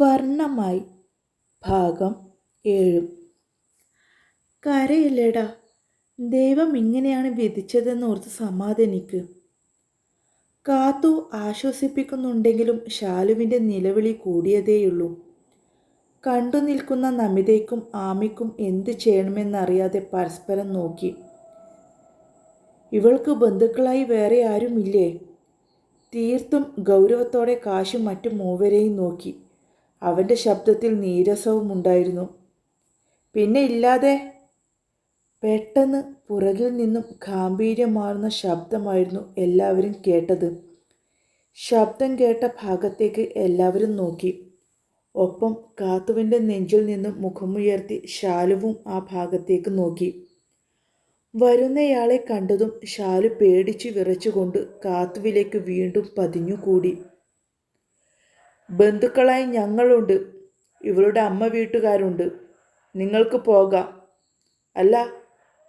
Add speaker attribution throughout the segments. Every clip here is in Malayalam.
Speaker 1: വർണമായി. ഭാഗം ഏഴും. കരയില്ലടാ. ദൈവം ഇങ്ങനെയാണ് വിധിച്ചതെന്ന് ഓർത്ത് സമാധാനിക്ക്. കാത്തു ആശ്വസിപ്പിക്കുന്നുണ്ടെങ്കിലും ശാലുവിന്റെ നിലവിളി കൂടിയതേയുള്ളൂ. കണ്ടു നിൽക്കുന്ന നമിതയ്ക്കും ആമിക്കും എന്ത് ചെയ്യണമെന്നറിയാതെ പരസ്പരം നോക്കി. ഇവൾക്ക് ബന്ധുക്കളായി വേറെ ആരുമില്ലേ? തീർത്തും ഗൗരവത്തോടെ കാശും മറ്റു മൂവരെയും നോക്കി. അവന്റെ ശബ്ദത്തിൽ നീരസവും ഉണ്ടായിരുന്നു. പിന്നെ ഇല്ലാതെ പെട്ടെന്ന് പുറകിൽ നിന്നും ഗാംഭീര്യമാർന്ന ശബ്ദമായിരുന്നു എല്ലാവരും കേട്ടത്. ശബ്ദം കേട്ട ഭാഗത്തേക്ക് എല്ലാവരും നോക്കി. ഒപ്പം കാത്തുവിന്റെ നെഞ്ചിൽ നിന്നും മുഖമുയർത്തി ശാലുവും ആ ഭാഗത്തേക്ക് നോക്കി. വരുന്നയാളെ കണ്ടതും ശാലു പേടിച്ചു വിറച്ചുകൊണ്ട് കാത്തുവിലേക്ക് വീണ്ടും പതിഞ്ഞുകൂടി. ബന്ധുക്കളായി ഞങ്ങളുണ്ട്. ഇവളുടെ അമ്മ വീട്ടുകാരുണ്ട്. നിങ്ങൾക്ക് പോകാം. അല്ല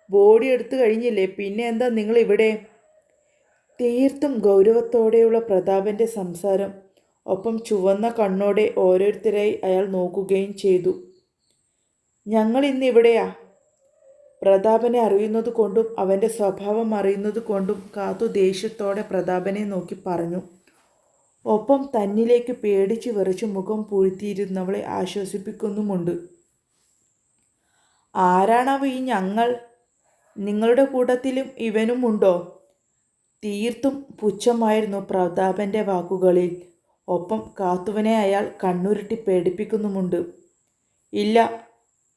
Speaker 1: ബോഡി എടുത്തു കഴിഞ്ഞില്ലേ? പിന്നെ എന്താ നിങ്ങൾ ഇവിടെ തീർത്തും ഗൗരവത്തോടെയുള്ള പ്രതാപന്റെ സംസാരം ഒപ്പം ചുവന്ന കണ്ണോടെ ഓരോരുത്തരായി അയാൾ നോക്കുകയും ചെയ്തു. ഞങ്ങൾ ഇന്ന് ഇവിടെയാ. പ്രതാപനെ അറിയുന്നത് കൊണ്ടും അവന്റെ സ്വഭാവം അറിയുന്നത് കൊണ്ടും കാത്തു ദേഷ്യത്തോടെ പ്രതാപനെ നോക്കി പറഞ്ഞു. ഒപ്പം തന്നിലേക്ക് പേടിച്ച് വിറച്ച് മുഖം പൂഴ്ത്തിയിരുന്നവളെ ആശ്വസിപ്പിക്കുന്നുമുണ്ട്. ആരാണവ ഈ ഞങ്ങൾ? നിങ്ങളുടെ കൂട്ടത്തിലും ഇവനും ഉണ്ടോ? തീർത്തും പുച്ഛമായിരുന്നു പ്രതാപന്റെ വാക്കുകളിൽ. ഒപ്പം കാത്തുവനെ അയാൾ കണ്ണുരുട്ടി പേടിപ്പിക്കുന്നുമുണ്ട്. ഇല്ല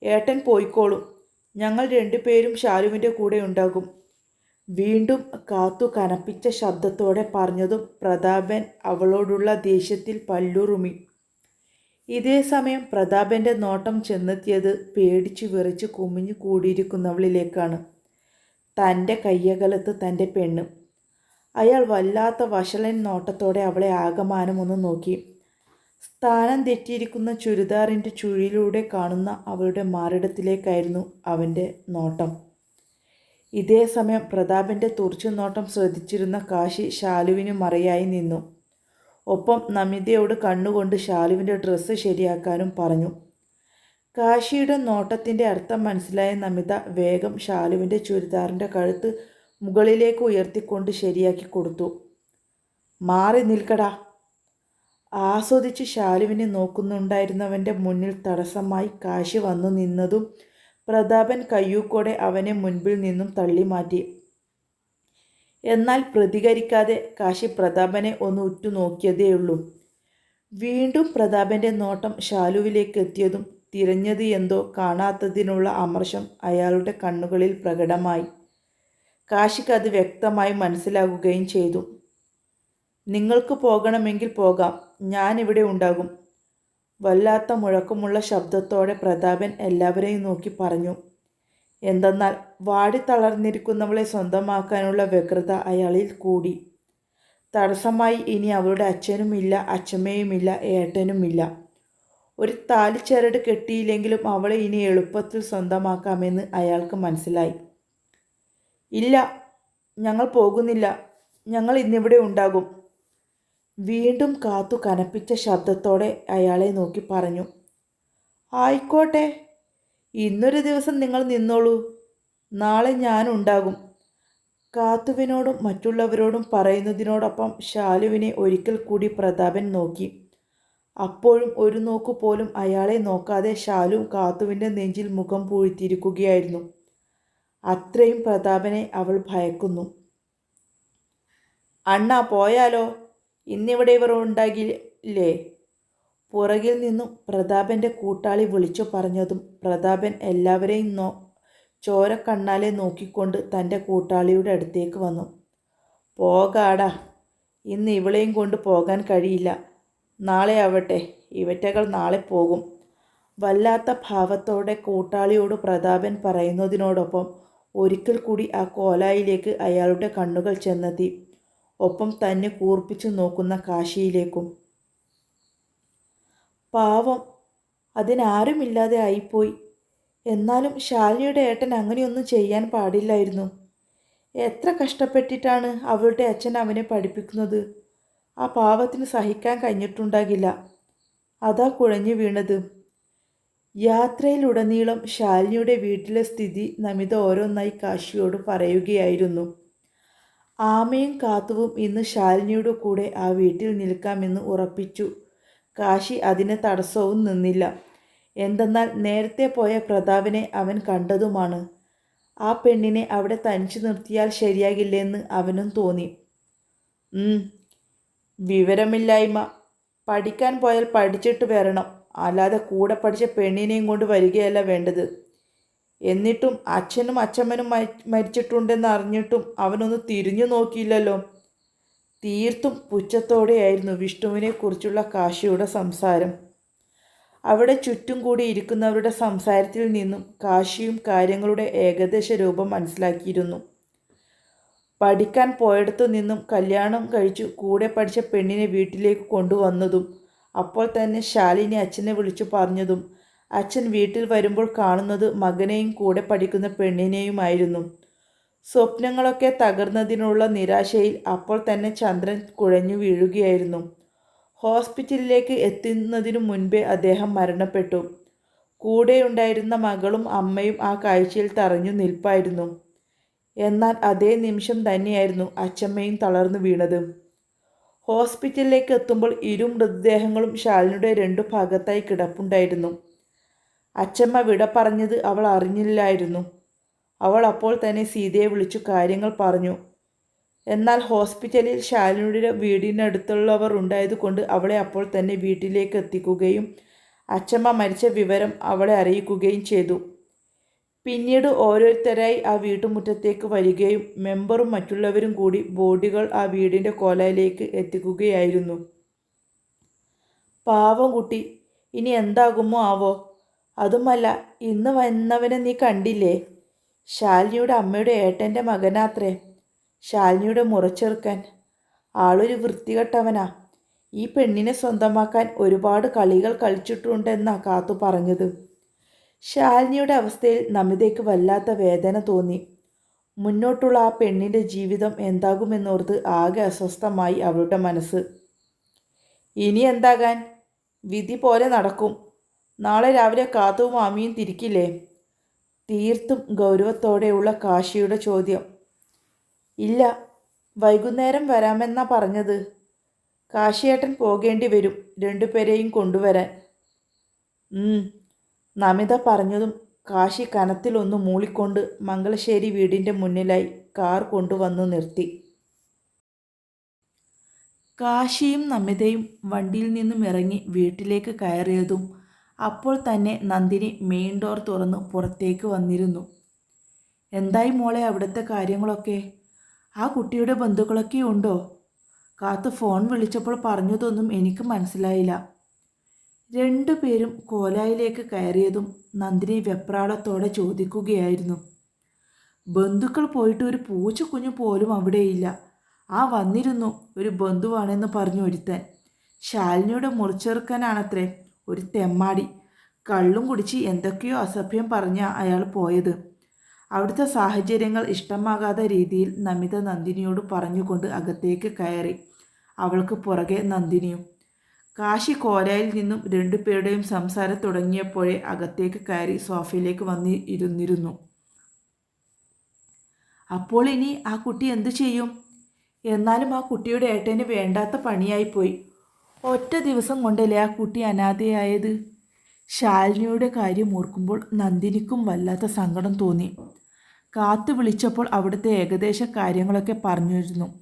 Speaker 1: ഏട്ടൻ പോയിക്കോളും. ഞങ്ങൾ രണ്ടുപേരും ശാലുവിന്റെ കൂടെ ഉണ്ടാകും. വീണ്ടും കാത്തു കനപ്പിച്ച ശബ്ദത്തോടെ പറഞ്ഞതും പ്രതാപൻ അവളോടുള്ള ദേഷ്യത്തിൽ പല്ലുറുമി. ഇതേ സമയം പ്രതാപന്റെ നോട്ടം ചെന്നെത്തിയത് പേടിച്ചു വിറച്ച് കുമിഞ്ഞു കൂടിയിരിക്കുന്നവളിലേക്കാണ്. തന്റെ കയ്യകലത്ത് തന്റെ പെണ്ണ്. അയാൾ വല്ലാത്ത വഷളൻ നോട്ടത്തോടെ അവളെ ആകമാനം ഒന്ന് നോക്കി. സ്ഥാനം തെറ്റിയിരിക്കുന്ന ചുരിദാറിന്റെ ചുഴിയിലൂടെ കാണുന്ന അവളുടെ മാറിടത്തിലേക്കായിരുന്നു അവന്റെ നോട്ടം. ഇതേ സമയം പ്രതാപന്റെ തുറച്ചു നോട്ടം ശ്രദ്ധിച്ചിരുന്ന കാശി ശാലുവിന് മറയായി നിന്നു. ഒപ്പം നമിതയോട് കണ്ണുകൊണ്ട് ശാലുവിന്റെ ഡ്രസ്സ് ശരിയാക്കാനും പറഞ്ഞു. കാശിയുടെ നോട്ടത്തിന്റെ അർത്ഥം മനസ്സിലായ നമിത വേഗം ശാലുവിന്റെ ചുരിദാറിന്റെ കഴുത്ത് മുകളിലേക്ക് ഉയർത്തിക്കൊണ്ട് ശരിയാക്കി കൊടുത്തു. മാറി നിൽക്കടാ. ആസ്വദിച്ച് ശാലുവിനെ നോക്കുന്നുണ്ടായിരുന്നവന്റെ മുന്നിൽ തടസ്സമായി കാശി വന്നു നിന്നതും പ്രതാപൻ കയ്യൂക്കോടെ അവനെ മുൻപിൽ നിന്നും തള്ളി മാറ്റി എന്നാൽ പ്രതികരിക്കാതെ കാശി പ്രതാപനെ ഒന്ന് ഉറ്റുനോക്കിയതേയുള്ളൂ. വീണ്ടും പ്രതാപന്റെ നോട്ടം ശാലുവിലേക്ക് എത്തിയതും തിരഞ്ഞത് എന്തോ കാണാത്തതിനുള്ള അമർഷം അയാളുടെ കണ്ണുകളിൽ പ്രകടമായി. കാശിക്ക് അത് വ്യക്തമായി മനസ്സിലാകുകയും ചെയ്തു. നിങ്ങൾക്ക് പോകണമെങ്കിൽ പോകാം. ഞാനിവിടെ ഉണ്ടാകും. വല്ലാത്ത മുഴക്കമുള്ള ശബ്ദത്തോടെ പ്രതാപൻ എല്ലാവരെയും നോക്കി പറഞ്ഞു. എന്തെന്നാൽ വാടി വാടിത്തളർന്നിരിക്കുന്നവളെ സ്വന്തമാക്കാനുള്ള വ്യഗ്രത അയാളിൽ കൂടി. തടസ്സമായി ഇനി അവളുടെ അച്ഛനുമില്ല അച്ഛമ്മയുമില്ല ഏട്ടനുമില്ല. ഒരു താലിച്ചരട് കെട്ടിയില്ലെങ്കിലും അവളെ ഇനി എളുപ്പത്തിൽ സ്വന്തമാക്കാമെന്ന് അയാൾക്ക് മനസ്സിലായി. ഇല്ല ഞങ്ങൾ പോകുന്നില്ല. ഞങ്ങൾ ഇന്നിവിടെ ഉണ്ടാകും. വീണ്ടും കാത്തു കനപ്പിച്ച ശബ്ദത്തോടെ അയാളെ നോക്കി പറഞ്ഞു ആയിക്കോട്ടെ ഇന്നൊരു ദിവസം നിങ്ങൾ നിന്നോളൂ. നാളെ ഞാനുണ്ടാകും കാത്തുവിനോടും മറ്റുള്ളവരോടും പറയുന്നതിനോടൊപ്പം ശാലുവിനെ ഒരിക്കൽ കൂടി പ്രതാപൻ നോക്കി. അപ്പോഴും ഒരു നോക്കു പോലും അയാളെ നോക്കാതെ ശാലു കാത്തുവിന്റെ നെഞ്ചിൽ മുഖം പൂഴ്ത്തിയിരിക്കുകയായിരുന്നു. അത്രയും പ്രതാപനെ അവൾ ഭയക്കുന്നു. അണ്ണ പോയാലോ? ഇന്നിവിടെ ഇവർ ഉണ്ടാകില്ലേ? പുറകിൽ നിന്നും പ്രതാപന്റെ കൂട്ടാളി വിളിച്ചു പറഞ്ഞതും പ്രതാപൻ എല്ലാവരെയും നോ ചോരക്കണ്ണാലെ നോക്കിക്കൊണ്ട് തന്റെ കൂട്ടാളിയുടെ അടുത്തേക്ക് വന്നു. പോകാടാ. ഇന്ന് ഇവളെയും കൊണ്ട് പോകാൻ കഴിയില്ല. നാളെ ആവട്ടെ. ഇവറ്റകൾ നാളെ പോകും. വല്ലാത്ത ഭാവത്തോടെ കൂട്ടാളിയോട് പ്രതാപൻ പറയുന്നതിനോടൊപ്പം ഒരിക്കൽ കൂടി ആ കോലായിലേക്ക് അയാളുടെ കണ്ണുകൾ ചെന്നെത്തി. ഒപ്പം തന്നെ കൂർപ്പിച്ചു നോക്കുന്ന കാശിയിലേക്കും. പാവം അതിനാരുമില്ലാതെ ആയിപ്പോയി. എന്നാലും ശാലിയുടെ ഏട്ടൻ അങ്ങനെയൊന്നും ചെയ്യാൻ പാടില്ലായിരുന്നു. എത്ര കഷ്ടപ്പെട്ടിട്ടാണ് അവളുടെ അച്ഛൻ അവനെ പഠിപ്പിക്കുന്നത്? ആ പാവത്തിന് സഹിക്കാൻ കഴിഞ്ഞിട്ടുണ്ടാകില്ല. അതാ കുഴഞ്ഞു വീണത്. യാത്രയിലുടനീളം ശാലിനിയുടെ വീട്ടിലെ സ്ഥിതി നമിത ഓരോന്നായി കാശിയോട് പറയുകയായിരുന്നു. ആമയും കാത്തുവും ഇന്ന് ശാലിനിയുടെ കൂടെ ആ വീട്ടിൽ നിൽക്കാമെന്ന് ഉറപ്പിച്ചു. കാശി അതിന് തടസ്സവും നിന്നില്ല. എന്തെന്നാൽ നേരത്തെ പോയ പ്രതാവിനെ അവൻ കണ്ടതുമാണ്. ആ പെണ്ണിനെ അവിടെ തനിച്ചു നിർത്തിയാൽ ശരിയാകില്ലെന്ന് അവനും തോന്നി. വിവരമില്ലായ്മ. പഠിക്കാൻ പോയാൽ പഠിച്ചിട്ട് വരണം. അല്ലാതെ കൂടെ പഠിച്ച പെണ്ണിനെയും കൊണ്ട് വരികയല്ല വേണ്ടത്. എന്നിട്ടും അച്ഛനും അച്ഛമ്മനും മരിച്ചിട്ടുണ്ടെന്ന് അറിഞ്ഞിട്ടും അവനൊന്ന് തിരിഞ്ഞു നോക്കിയില്ലല്ലോ. തീർത്തും പുച്ഛത്തോടെയായിരുന്നു വിഷ്ണുവിനെക്കുറിച്ചുള്ള കാശിയുടെ സംസാരം. അവിടെ ചുറ്റും കൂടി ഇരിക്കുന്നവരുടെ സംസാരത്തിൽ നിന്നും കാശിയും കാര്യങ്ങളുടെ ഏകദേശ രൂപം മനസ്സിലാക്കിയിരുന്നു. പഠിക്കാൻ പോയിടത്തു നിന്നും കല്യാണം കഴിച്ചു കൂടെ പഠിച്ച പെണ്ണിനെ വീട്ടിലേക്ക് കൊണ്ടുവന്നതും അപ്പോൾ തന്നെ ശാലിനി അച്ഛനെ വിളിച്ചു പറഞ്ഞതും അച്ഛൻ വീട്ടിൽ വരുമ്പോൾ കാണുന്നത് മകനെയും കൂടെ പഠിക്കുന്ന പെണ്ണിനെയുമായിരുന്നു. സ്വപ്നങ്ങളൊക്കെ തകർന്നതിനുള്ള നിരാശയിൽ അപ്പോൾ തന്നെ ചന്ദ്രൻ കുഴഞ്ഞു വീഴുകയായിരുന്നു. ഹോസ്പിറ്റലിലേക്ക് എത്തുന്നതിനു മുൻപേ അദ്ദേഹം മരണപ്പെട്ടു. കൂടെയുണ്ടായിരുന്ന മകളും അമ്മയും ആ കാഴ്ചയിൽ തറഞ്ഞു നിൽപ്പായിരുന്നു. എന്നാൽ അതേ നിമിഷം തന്നെയായിരുന്നു അച്ചമ്മയും തളർന്നു വീണത്. ഹോസ്പിറ്റലിലേക്ക് എത്തുമ്പോൾ ഇരു മൃതദേഹങ്ങളും ഷാലിനുടെ രണ്ടു ഭാഗത്തായി കിടപ്പുണ്ടായിരുന്നു. അച്ചമ്മ വിട പറഞ്ഞത് അവൾ അറിഞ്ഞില്ലായിരുന്നു. അവൾ അപ്പോൾ തന്നെ സീതയെ വിളിച്ചു കാര്യങ്ങൾ പറഞ്ഞു. എന്നാൽ ഹോസ്പിറ്റലിൽ ശാലിനിയുടെ വീടിനടുത്തുള്ളവർ ഉണ്ടായതുകൊണ്ട് അവളെ അപ്പോൾ തന്നെ വീട്ടിലേക്ക് എത്തിക്കുകയും അച്ചമ്മ മരിച്ച വിവരം അവളെ അറിയിക്കുകയും ചെയ്തു. പിന്നീട് ഓരോരുത്തരായി ആ വീട്ടുമുറ്റത്തേക്ക് വരികയും മെമ്പറും മറ്റുള്ളവരും കൂടി ബോഡികൾ ആ വീടിന്റെ കോലയിലേക്ക് എത്തിക്കുകയായിരുന്നു. പാവം കുട്ടി ഇനി എന്താകുമോ ആവോ? അതുമല്ല ഇന്ന് വന്നവനെ നീ കണ്ടില്ലേ? ശാലിനിയുടെ അമ്മയുടെ ഏട്ടന്റെ മകനാത്രേ. ശാലിനിയുടെ മുറച്ചെറുക്കൻ. ആളൊരു വൃത്തികെട്ടവനാ. ഈ പെണ്ണിനെ സ്വന്തമാക്കാൻ ഒരുപാട് കളികൾ കളിച്ചിട്ടുണ്ടെന്നാ കാത്തു പറഞ്ഞത്. ശാലിനിയുടെ അവസ്ഥയിൽ നമിതയ്ക്ക് വല്ലാത്ത വേദന തോന്നി. മുന്നോട്ടുള്ള ആ പെണ്ണിന്റെ ജീവിതം എന്താകുമെന്നോർത്ത് ആകെ അസ്വസ്ഥമായി അവളുടെ മനസ്സ്. ഇനി എന്താകാൻ? വിധി പോലെ നടക്കും. നാളെ രാവിലെ കാത്തുവും മാമിയും തിരിക്കില്ലേ? തീർത്തും ഗൗരവത്തോടെയുള്ള കാശിയുടെ ചോദ്യം. ഇല്ല വൈകുന്നേരം വരാമെന്നാ പറഞ്ഞത്. കാശിയേട്ടൻ പോകേണ്ടി വരും രണ്ടുപേരെയും കൊണ്ടുവരാൻ. നമിത പറഞ്ഞതും കാശി കനത്തിലൊന്ന് മൂളിക്കൊണ്ട് മംഗളശ്ശേരി വീടിന്റെ മുന്നിലായി കാർ കൊണ്ടുവന്നു നിർത്തി. കാശിയും നമിതയും വണ്ടിയിൽ നിന്നും ഇറങ്ങി വീട്ടിലേക്ക് കയറിയതും അപ്പോൾ തന്നെ നന്ദിനി മെയിൻ ഡോർ തുറന്ന് പുറത്തേക്ക് വന്നിരുന്നു. എന്തായി മോളെ അവിടുത്തെ കാര്യങ്ങളൊക്കെ? ആ കുട്ടിയുടെ ബന്ധുക്കളൊക്കെ ഉണ്ടോ? കാത്ത് ഫോൺ വിളിച്ചപ്പോൾ പറഞ്ഞതൊന്നും എനിക്ക് മനസ്സിലായില്ല. രണ്ടുപേരും കോലായിലേക്ക് കയറിയതും നന്ദിനി വെപ്രാളത്തോടെ ചോദിക്കുകയായിരുന്നു. ബന്ധുക്കൾ പോയിട്ട് ഒരു പൂച്ചക്കുഞ്ഞു പോലും അവിടെയില്ല. ആ വന്നിരുന്നു ഒരു ബന്ധുവാണെന്ന് പറഞ്ഞു ഒരുത്തൻ. ശാലിനിയുടെ മുറിച്ചെറുക്കാനാണത്രേ. ഒരു തെമ്മാടി. കള്ളും കുടിച്ച് എന്തൊക്കെയോ അസഭ്യം പറഞ്ഞ അയാൾ പോയത്. അവിടുത്തെ സാഹചര്യങ്ങൾ ഇഷ്ടമാകാത്ത രീതിയിൽ നമിത നന്ദിനിയോട് പറഞ്ഞുകൊണ്ട് അകത്തേക്ക് കയറി. അവൾക്ക് പുറകെ നന്ദിനിയും. കാശി കോരയിൽ നിന്നും രണ്ടുപേരുടെയും സംസാരം തുടങ്ങിയപ്പോഴേ അകത്തേക്ക് കയറി സോഫയിലേക്ക് വന്ന് ഇരുന്നിരുന്നു. അപ്പോൾ ഇനി ആ കുട്ടി എന്തു ചെയ്യും? എന്നാലും ആ കുട്ടിയുടെ ഏട്ടന് വേണ്ടാത്ത പണിയായിപ്പോയി. ഒറ്റ ദിവസം കൊണ്ടല്ലേ ആ കുട്ടി അനാഥയായത്? ശാലിനിയുടെ കാര്യം ഓർക്കുമ്പോൾ നന്ദിനിക്കും വല്ലാത്ത സങ്കടം തോന്നി. കാത്തു വിളിച്ചപ്പോൾ അവിടുത്തെ ഏകദേശ കാര്യങ്ങളൊക്കെ പറഞ്ഞിരുന്നു.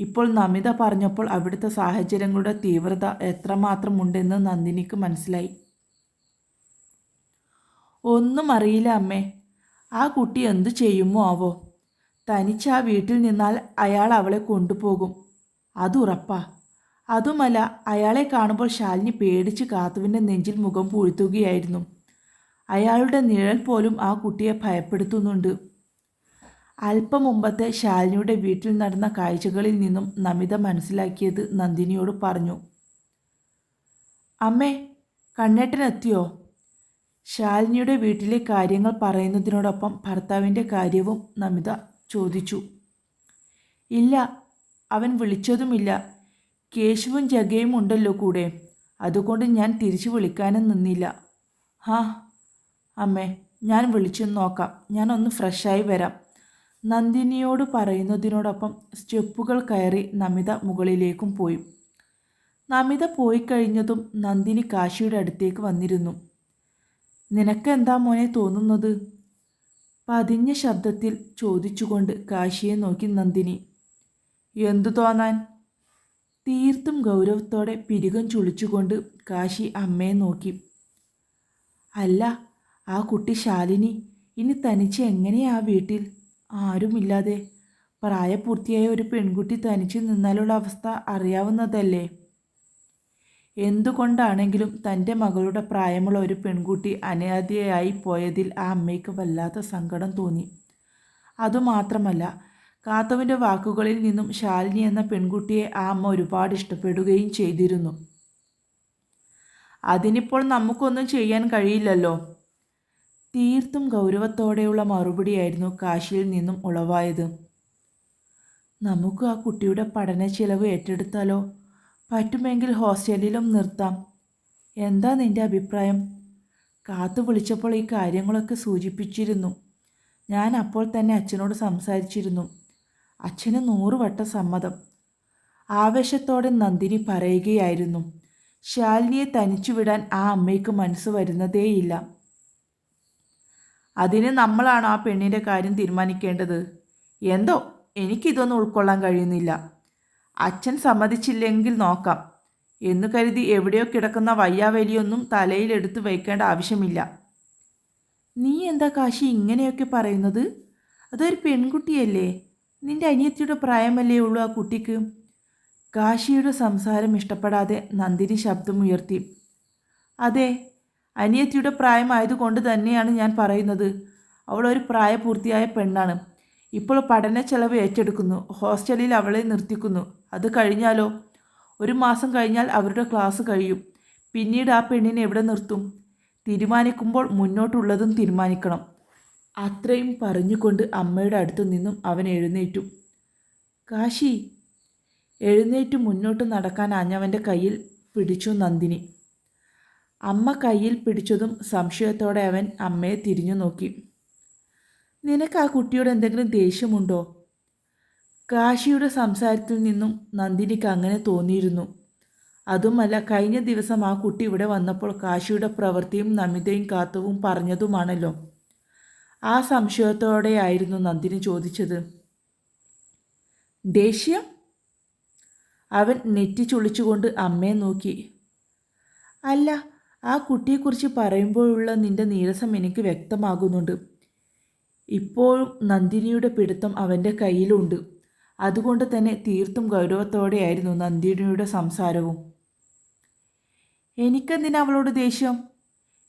Speaker 1: ഇപ്പോൾ നമിത പറഞ്ഞപ്പോൾ അവിടുത്തെ സാഹചര്യങ്ങളുടെ തീവ്രത എത്രമാത്രം ഉണ്ടെന്ന് നന്ദിനിക്ക് മനസ്സിലായി. ഒന്നും അറിയില്ല അമ്മേ. ആ കുട്ടി എന്തു ചെയ്യുമോ ആവോ? തനിച്ച് ആ വീട്ടിൽ നിന്നാൽ അയാൾ അവളെ കൊണ്ടുപോകും. അതുറപ്പാ അതുമല്ല അയാളെ കാണുമ്പോൾ ശാലിനി പേടിച്ച് കാത്തുവിന്റെ നെഞ്ചിൽ മുഖം പൂഴ്ത്തുകയായിരുന്നു. അയാളുടെ നിഴൽ പോലും ആ കുട്ടിയെ ഭയപ്പെടുത്തുന്നുണ്ട്. അല്പം മുമ്പത്തെ ശാലിനിയുടെ വീട്ടിൽ നടന്ന കാഴ്ചകളിൽ നിന്നും നമിത മനസ്സിലാക്കിയത് നന്ദിനിയോട് പറഞ്ഞു. അമ്മേ കണ്ണേട്ടനെത്തിയോ? ശാലിനിയുടെ വീട്ടിലെ കാര്യങ്ങൾ പറയുന്നതിനോടൊപ്പം ഭർത്താവിന്റെ കാര്യവും നമിത ചോദിച്ചു. ഇല്ല അവൻ വിളിച്ചതുമില്ല. കേശവും ജഗയും ഉണ്ടല്ലോ കൂടെ. അതുകൊണ്ട് ഞാൻ തിരിച്ചു വിളിക്കാനും നിന്നില്ല. ഹാ അമ്മേ ഞാൻ വിളിച്ചു നോക്കാം. ഞാൻ ഞാനൊന്ന് ഫ്രഷായി വരാം. നന്ദിനിയോട് പറയുന്നതിനോടൊപ്പം സ്റ്റെപ്പുകൾ കയറി നമിത മുകളിലേക്കും പോയി. നമിത പോയി കഴിഞ്ഞതും നന്ദിനി കാശിയുടെ അടുത്തേക്ക് വന്നിരുന്നു. നിനക്കെന്താ മോനെ തോന്നുന്നത്? പതിഞ്ഞ ശബ്ദത്തിൽ ചോദിച്ചുകൊണ്ട് കാശിയെ നോക്കി നന്ദിനി. എന്തു തോന്നാൻ? തീർത്തും ഗൗരവത്തോടെ പിരികം ചുളിച്ചുകൊണ്ട് കാശി അമ്മയെ നോക്കി. അല്ല ആ കുട്ടി ശാലിനി ഇനി തനിച്ച് എങ്ങനെയാ ആ വീട്ടിൽ? ആരുമില്ലാതെ. പ്രായപൂർത്തിയായ ഒരു പെൺകുട്ടി തനിച്ച് നിന്നാലുള്ള അവസ്ഥ അറിയാവുന്നതല്ലേ? എന്തുകൊണ്ടാണെങ്കിലും തന്റെ മകളുടെ പ്രായമുള്ള ഒരു പെൺകുട്ടി അനാഥയായി പോയതിൽ ആ അമ്മയ്ക്ക് വല്ലാത്ത സങ്കടം തോന്നി. അതുമാത്രമല്ല കാത്തവിന്റെ വാക്കുകളിൽ നിന്നും ശാലിനി എന്ന പെൺകുട്ടിയെ ആ അമ്മ ഒരുപാട് ഇഷ്ടപ്പെടുകയും ചെയ്തിരുന്നു. അതിനിപ്പോൾ നമുക്കൊന്നും ചെയ്യാൻ കഴിയില്ലല്ലോ. തീർത്തും ഗൗരവത്തോടെയുള്ള മറുപടിയായിരുന്നു കാശിയിൽ നിന്നും ഉളവായത്. നമുക്ക് ആ കുട്ടിയുടെ പഠന ചിലവ് ഏറ്റെടുത്താലോ? പറ്റുമെങ്കിൽ ഹോസ്റ്റലിലും നിർത്താം. എന്താ നിന്റെ അഭിപ്രായം? കാത്തു വിളിച്ചപ്പോൾ ഈ കാര്യങ്ങളൊക്കെ സൂചിപ്പിച്ചിരുന്നു. ഞാൻ അപ്പോൾ തന്നെ അച്ഛനോട് സംസാരിച്ചിരുന്നു. അച്ഛന് നൂറുവട്ട വട്ടം സമ്മതം. ആവേശത്തോടെ നന്ദിനി പറയുകയായിരുന്നു ശാലിനിയെ തനിച്ചു വിടാൻ ആ അമ്മയ്ക്ക് മനസ്സ് വരുന്നതേയില്ല. അതിന് നമ്മളാണ് ആ പെണ്ണിന്റെ കാര്യം തീരുമാനിക്കേണ്ടത്? എന്തോ എനിക്കിതൊന്നും ഉൾക്കൊള്ളാൻ കഴിയുന്നില്ല. അച്ഛൻ സമ്മതിച്ചില്ലെങ്കിൽ നോക്കാം എന്നു കരുതി എവിടെയോ കിടക്കുന്ന വയ്യാവലിയൊന്നും തലയിലെടുത്ത് വയ്ക്കേണ്ട ആവശ്യമില്ല. നീ എന്താ കാശി ഇങ്ങനെയൊക്കെ പറയുന്നത്? അതൊരു പെൺകുട്ടിയല്ലേ? നിന്റെ അനിയത്തിയുടെ പ്രായമല്ലേ ഉള്ളൂ ആ കുട്ടിക്ക്? കാശിയുടെ സംസാരം ഇഷ്ടപ്പെടാതെ നന്ദിനി ശബ്ദമുയർത്തി അതെ അനിയത്തിയുടെ പ്രായമായതുകൊണ്ട് തന്നെയാണ് ഞാൻ പറയുന്നത്. അവളൊരു പ്രായപൂർത്തിയായ പെണ്ണാണ്. ഇപ്പോൾ പഠന ചെലവ് ഏറ്റെടുക്കുന്നു. ഹോസ്റ്റലിൽ അവളെ നിർത്തിക്കുന്നു. അത് കഴിഞ്ഞാലോ? ഒരു മാസം കഴിഞ്ഞാൽ അവരുടെ ക്ലാസ് കഴിയും. പിന്നീട് ആ പെണ്ണിനെ എവിടെ നിർത്തും? തീരുമാനിക്കുമ്പോൾ മുന്നോട്ടുള്ളതും തീരുമാനിക്കണം. അത്രയും പറഞ്ഞുകൊണ്ട് അമ്മയുടെ അടുത്തു നിന്നും അവൻ എഴുന്നേറ്റു. കാശി എഴുന്നേറ്റ് മുന്നോട്ട് നടക്കാൻ അഞ്ഞവന്റെ കയ്യിൽ പിടിച്ചു നന്ദിനി. അമ്മ കയ്യിൽ പിടിച്ചതും സംശയത്തോടെ അവൻ അമ്മയെ തിരിഞ്ഞു നോക്കി. നിനക്ക് ആ കുട്ടിയോട് എന്തെങ്കിലും ദേഷ്യമുണ്ടോ? കാശിയുടെ സംസാരത്തിൽ നിന്നും നന്ദിനിക്ക് അങ്ങനെ തോന്നിയിരുന്നു. അതുമല്ല കഴിഞ്ഞ ദിവസം ആ കുട്ടി ഇവിടെ വന്നപ്പോൾ കാശിയുടെ പ്രവൃത്തിയും നമിതയും കാത്തവും പറഞ്ഞതുമാണല്ലോ. ആ സംശയത്തോടെയായിരുന്നു നന്ദിനി ചോദിച്ചത്. ദേഷ്യം? അവൻ നെറ്റി ചുളിച്ചുകൊണ്ട് അമ്മയെ നോക്കി. അല്ല ആ കുട്ടിയെക്കുറിച്ച് പറയുമ്പോഴുള്ള നിന്റെ നീരസം എനിക്ക് വ്യക്തമാകുന്നുണ്ട്. ഇപ്പോഴും നന്ദിനിയുടെ പിടുത്തം അവന്റെ കയ്യിലുണ്ട്. അതുകൊണ്ട് തന്നെ തീർത്തും ഗൗരവത്തോടെയായിരുന്നു നന്ദിനിയുടെ സംസാരവും. എനിക്കെന്തിനാ അവളോട് ദേഷ്യം?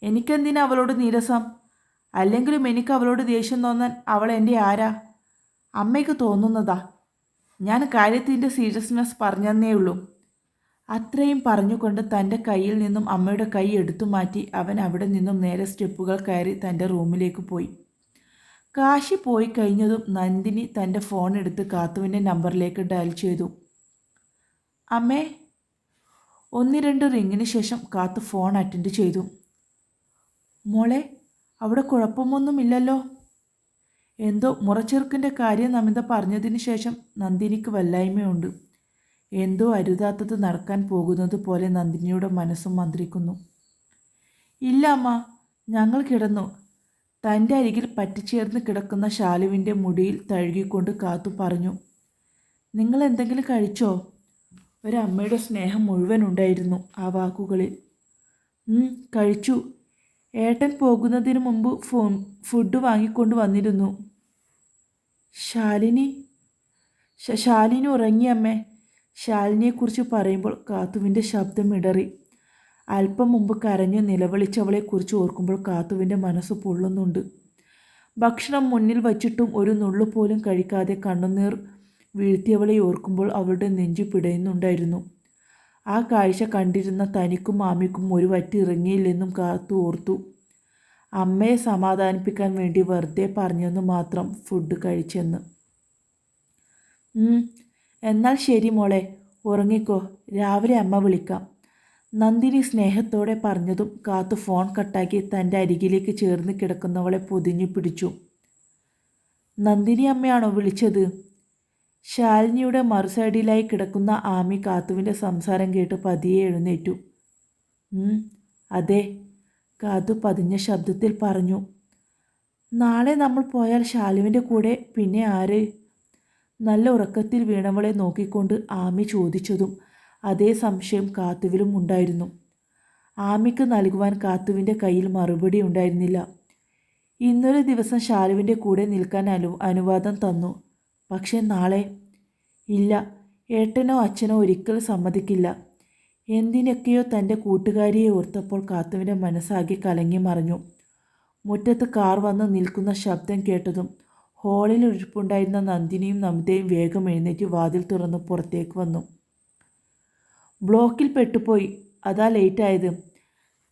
Speaker 1: എനിക്കെന്തിനാ അവളോട് നീരസം? അല്ലെങ്കിലും എനിക്ക് അവളോട് ദേഷ്യം തോന്നാൻ അവൾ എന്റെ ആരാ? അമ്മയ്ക്ക് തോന്നുന്നതാ. ഞാൻ കാര്യത്തിന്റെ സീരിയസ്നെസ് പറഞ്ഞതന്നേ ഉള്ളൂ. അത്രയും പറഞ്ഞുകൊണ്ട് തന്റെ കയ്യിൽ നിന്നും അമ്മയുടെ കൈ എടുത്തു മാറ്റി അവൻ അവിടെ നിന്നും നേരെ സ്റ്റെപ്പുകൾ കയറി തന്റെ റൂമിലേക്ക് പോയി. കാശി പോയി കഴിഞ്ഞതും നന്ദിനി തന്റെ ഫോൺ എടുത്ത് കാത്തുവിന്റെ നമ്പറിലേക്ക് ഡയൽ ചെയ്തു. അമ്മേ ഒന്ന് രണ്ട് റിങ്ങിന് ശേഷം കാത്തു ഫോൺ അറ്റൻഡ് ചെയ്തു. മോളെ അവിടെ കുഴപ്പമൊന്നുമില്ലല്ലോ. എന്തോ മുറച്ചെറുക്കിന്റെ കാര്യം നമിത പറഞ്ഞതിന് ശേഷം നന്ദിനിക്ക് വല്ലായ്മയുണ്ട്. എന്തോ അരുതാത്തത് നടക്കാൻ പോകുന്നത് പോലെ നന്ദിനിയുടെ മനസ്സും മന്ത്രിക്കുന്നു. ഇല്ല അമ്മ ഞങ്ങൾ കിടന്നു. തന്റെ അരികിൽ പറ്റിച്ചേർന്ന് കിടക്കുന്ന ശാലുവിന്റെ മുടിയിൽ തഴുകിക്കൊണ്ട് കാത്തു പറഞ്ഞു. നിങ്ങൾ എന്തെങ്കിലും കഴിച്ചോ? ഒരമ്മയുടെ സ്നേഹം മുഴുവൻ ഉണ്ടായിരുന്നു ആ വാക്കുകളിൽ. കഴിച്ചു. ഏട്ടൻ പോകുന്നതിന് മുമ്പ് ഫോൺ ഫുഡ് വാങ്ങിക്കൊണ്ട് വന്നിരുന്നു. ശാലിനി ശാലിനി ഉറങ്ങി അമ്മേ. ശാലിനിയെക്കുറിച്ച് പറയുമ്പോൾ കാത്തുവിന്റെ ശബ്ദം ഇടറി. അല്പം മുമ്പ് കരഞ്ഞ് നിലവിളിച്ചവളെക്കുറിച്ച് ഓർക്കുമ്പോൾ കാത്തുവിന്റെ മനസ്സ് പൊള്ളുന്നുണ്ട്. ഭക്ഷണം മുന്നിൽ വച്ചിട്ടും ഒരു നുള്ളു പോലും കഴിക്കാതെ കണ്ണുനീർ വീഴ്ത്തിയവളെ ഓർക്കുമ്പോൾ അവളുടെ നെഞ്ചു പിടയുന്നുണ്ടായിരുന്നു. ആ കാഴ്ച കണ്ടിരുന്ന തനിക്കും മാമിക്കും ഒരു വറ്റി ഇറങ്ങിയില്ലെന്നും കാത്തു ഓർത്തു. അമ്മയെ സമാധാനിപ്പിക്കാൻ വേണ്ടി വെറുതെ പറഞ്ഞെന്ന് മാത്രം ഫുഡ് കഴിച്ചെന്ന്. എന്നാൽ ശരി മോളെ ഉറങ്ങിക്കോ. രാവിലെ അമ്മ വിളിക്കാം. നന്ദിനി സ്നേഹത്തോടെ പറഞ്ഞതും കാത്തു ഫോൺ കട്ടാക്കി തന്റെ അരികിലേക്ക് ചേർന്ന് കിടക്കുന്നവളെ പൊതിഞ്ഞു പിടിച്ചു. നന്ദിനി അമ്മയാണോ വിളിച്ചത്? ശാലിനിയുടെ മറുസൈഡിലായി കിടക്കുന്ന ആമി കാത്തുവിന്റെ സംസാരം കേട്ട് പതിയെ എഴുന്നേറ്റു. അതെ കാത്തു പതിഞ്ഞ ശബ്ദത്തിൽ പറഞ്ഞു. നാളെ നമ്മൾ പോയാൽ ശാലുവിന്റെ കൂടെ പിന്നെ ആര്? നല്ല ഉറക്കത്തിൽ വീണവളെ നോക്കിക്കൊണ്ട് ആമി ചോദിച്ചതും അതേ സംശയം കാത്തുവിലും ഉണ്ടായിരുന്നു. ആമിക്ക് നൽകുവാൻ കാത്തുവിന്റെ കയ്യിൽ മറുപടി ഉണ്ടായിരുന്നില്ല. ഇന്നൊരു ദിവസം ശാലുവിന്റെ കൂടെ നിൽക്കാൻ അനു അനുവാദം തന്നു. പക്ഷെ നാളെ ഇല്ല. ഏട്ടനോ അച്ഛനോ ഒരിക്കലും സമ്മതിക്കില്ല. എന്തിനൊക്കെയോ തന്റെ കൂട്ടുകാരിയെ ഓർത്തപ്പോൾ കാത്തുവിന്റെ മനസ്സാകെ കലങ്ങി മറിഞ്ഞു. മുറ്റത്ത് കാർ വന്ന് നിൽക്കുന്ന ശബ്ദം കേട്ടതും ഹോളിൽ ഒഴിപ്പുണ്ടായിരുന്ന നന്ദിനിയും നമിതയും വേഗം എഴുന്നേറ്റ് വാതിൽ തുറന്ന് പുറത്തേക്ക് വന്നു. ബ്ലോക്കിൽ പെട്ടുപോയി. അതാ ലേറ്റായത്.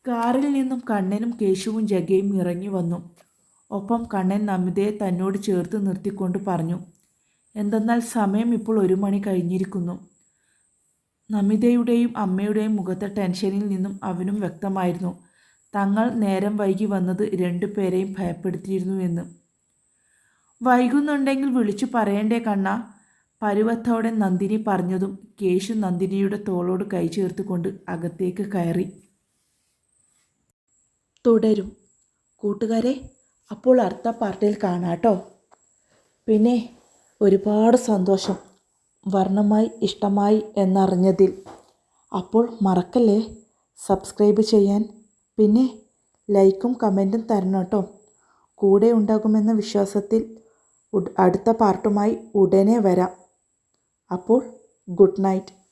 Speaker 1: കാറിൽ നിന്നും കണ്ണനും കേശുവും ജഗയും ഇറങ്ങി വന്നു. ഒപ്പം കണ്ണൻ നമിതയെ തന്നോട് ചേർത്ത് നിർത്തിക്കൊണ്ട് പറഞ്ഞു. എന്തെന്നാൽ സമയം ഇപ്പോൾ ഒരു മണി കഴിഞ്ഞിരിക്കുന്നു. നമിതയുടെയും അമ്മയുടെയും മുഖത്തെ ടെൻഷനിൽ നിന്നും അവനും വ്യക്തമായിരുന്നു. തങ്ങൾ നേരം വൈകി വന്നത് രണ്ടുപേരെയും ഭയപ്പെടുത്തിയിരുന്നു എന്ന്. വൈകുന്നുണ്ടെങ്കിൽ വിളിച്ചു പറയണ്ടേ കണ്ണ പരുവത്തോടെ നന്ദിനി പറഞ്ഞതും കേശു നന്ദിനിയുടെ തോളോട് കൈ ചേർത്തുകൊണ്ട് അകത്തേക്ക് കയറി. തുടരും. കൂട്ടുകാരെ അപ്പോൾ അടുത്ത പാർട്ടിയിൽ കാണാട്ടോ. പിന്നെ ഒരുപാട് സന്തോഷം വർണമായി ഇഷ്ടമായി എന്നറിഞ്ഞതിൽ. അപ്പോൾ മറക്കല്ലേ? സബ്സ്ക്രൈബ് ചെയ്യാൻ. പിന്നെ ലൈക്കും കമന്റും തരണം കേട്ടോ. കൂടെ ഉണ്ടാകുമെന്ന വിശ്വാസത്തിൽ അടുത്ത പാർട്ടുമായി ഉടനെ വരാം. അപ്പോൾ ഗുഡ് നൈറ്റ്.